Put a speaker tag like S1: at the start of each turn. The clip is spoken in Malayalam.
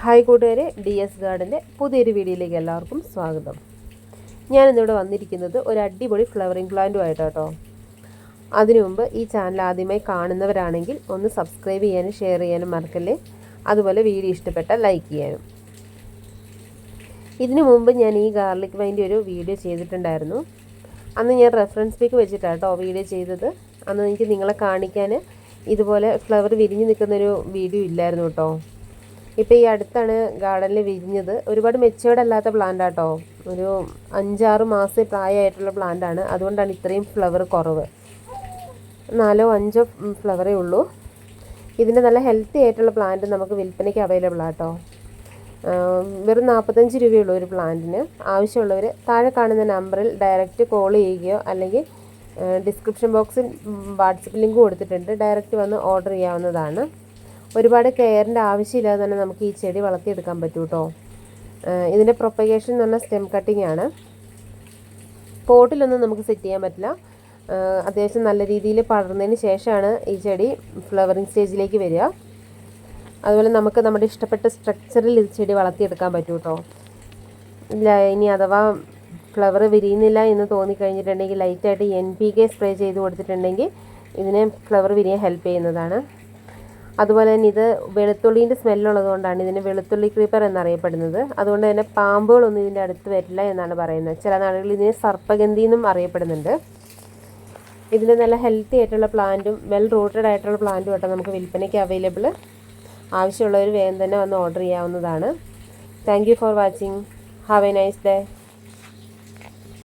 S1: ഹായ് കൂട്ടുകാരെ ഡി എസ് ഗാർഡന്റെ പുതിയൊരു വീഡിയോയിലേക്ക് എല്ലാവർക്കും സ്വാഗതം. ഞാനിന്നിവിടെ വന്നിരിക്കുന്നത് ഒരു അടിപൊളി ഫ്ലവറിംഗ് പ്ലാന്റുമായിട്ടോ അതിനു മുമ്പ് ഈ ചാനൽ ആദ്യമായി കാണുന്നവരാണെങ്കിൽ ഒന്ന് സബ്സ്ക്രൈബ് ചെയ്യാനും ഷെയർ ചെയ്യാനും മറക്കല്ലേ? അതുപോലെ വീഡിയോ ഇഷ്ടപ്പെട്ട ലൈക്ക് ചെയ്യാനും. ഇതിനു മുമ്പ് ഞാൻ ഈ ഗാർലിക് വൈന്റെ ഒരു വീഡിയോ ചെയ്തിട്ടുണ്ടായിരുന്നു. അന്ന് ഞാൻ റെഫറൻസ് പിക്ക് വെച്ചിട്ടാട്ടോ വീഡിയോ ചെയ്തത്. അന്ന് എനിക്ക് നിങ്ങളെ കാണിക്കാൻ ഇതുപോലെ ഫ്ലവർ വിരിഞ്ഞ് നിൽക്കുന്നൊരു വീഡിയോ ഇല്ലായിരുന്നു കേട്ടോ. ഇപ്പോൾ ഈ അടുത്താണ് ഗാർഡനിൽ വിരിഞ്ഞത്. ഒരുപാട് മെച്ചേർഡ് അല്ലാത്ത പ്ലാന്റ് ആട്ടോ. ഒരു അഞ്ചാറ് മാസം പ്രായമായിട്ടുള്ള പ്ലാന്റാണ് അതുകൊണ്ടാണ് ഇത്രയും ഫ്ലവർ കുറവ്. നാലോ അഞ്ചോ ഫ്ലവറേ ഉള്ളൂ. ഇതിന്റെ നല്ല ഹെൽത്തി ആയിട്ടുള്ള പ്ലാന്റ് നമുക്ക് വിൽപ്പനയ്ക്ക് അവൈലബിൾ ആട്ടോ. വെറും നാൽപ്പത്തഞ്ച് രൂപയുള്ളൂ ഒരു പ്ലാന്റിന് ആവശ്യമുള്ളവർ താഴെ കാണുന്ന നമ്പറിൽ ഡയറക്റ്റ് കോൾ ചെയ്യുകയോ അല്ലെങ്കിൽ ഡിസ്ക്രിപ്ഷൻ ബോക്സിൽ വാട്സപ്പ് ലിങ്ക് കൊടുത്തിട്ടുണ്ട്. ഡയറക്റ്റ് വന്ന് ഓർഡർ ചെയ്യാവുന്നതാണ്. ഒരുപാട് കെയറിന്റെ ആവശ്യമില്ലാതെ തന്നെ നമുക്ക് ഈ ചെടി വളർത്തിയെടുക്കാൻ പറ്റും കേട്ടോ ഇതിന്റെ പ്രൊപ്പഗേഷൻ എന്ന് പറഞ്ഞാൽ സ്റ്റെം കട്ടിംഗ് ആണ്. പോട്ടിലൊന്നും നമുക്ക് സെറ്റ് ചെയ്യാൻ പറ്റില്ല. അത്യാവശ്യം നല്ല രീതിയിൽ പടർന്നതിന് ശേഷമാണ് ഈ ചെടി ഫ്ലവറിങ് സ്റ്റേജിലേക്ക് വരിക. അതുപോലെ നമുക്ക് നമ്മുടെ ഇഷ്ടപ്പെട്ട സ്ട്രക്ചറിൽ ഈ ചെടി വളർത്തിയെടുക്കാൻ പറ്റും കേട്ടോ ഇല്ല ഇനി അഥവാ ഫ്ലവർ വിരിയുന്നില്ല എന്ന് തോന്നിക്കഴിഞ്ഞിട്ടുണ്ടെങ്കിൽ ലൈറ്റായിട്ട് എൻ പി കെ സ്പ്രേ ചെയ്ത് കൊടുത്തിട്ടുണ്ടെങ്കിൽ ഇതിനെ ഫ്ലവർ വിരിയാൻ ഹെൽപ്പ് ചെയ്യുന്നതാണ്. അതുപോലെ തന്നെ ഇത് വെളുത്തുള്ളീന്റെ സ്മെല്ലുള്ളത് കൊണ്ടാണ് ഇതിന് വെളുത്തുള്ളി ക്രീപ്പർ എന്നറിയപ്പെടുന്നത്. അതുകൊണ്ട് തന്നെ പാമ്പുകളൊന്നും ഇതിന്റെ അടുത്ത് വരില്ല എന്നാണ് പറയുന്നത്. ചില നാടുകളിൽ ഇതിനെ സർപ്പഗന്ധി എന്നും അറിയപ്പെടുന്നുണ്ട്. ഇതിന് നല്ല ഹെൽത്തി ആയിട്ടുള്ള പ്ലാന്റും വെൽ റൂട്ടഡ് ആയിട്ടുള്ള പ്ലാന്റും ആയിട്ട് നമുക്ക് വിൽപ്പനയ്ക്ക് അവൈലബിൾ ആവശ്യമുള്ളവർ വേഗം തന്നെ വന്ന് ഓർഡർ ചെയ്യാവുന്നതാണ്. Thank for watching have a nice day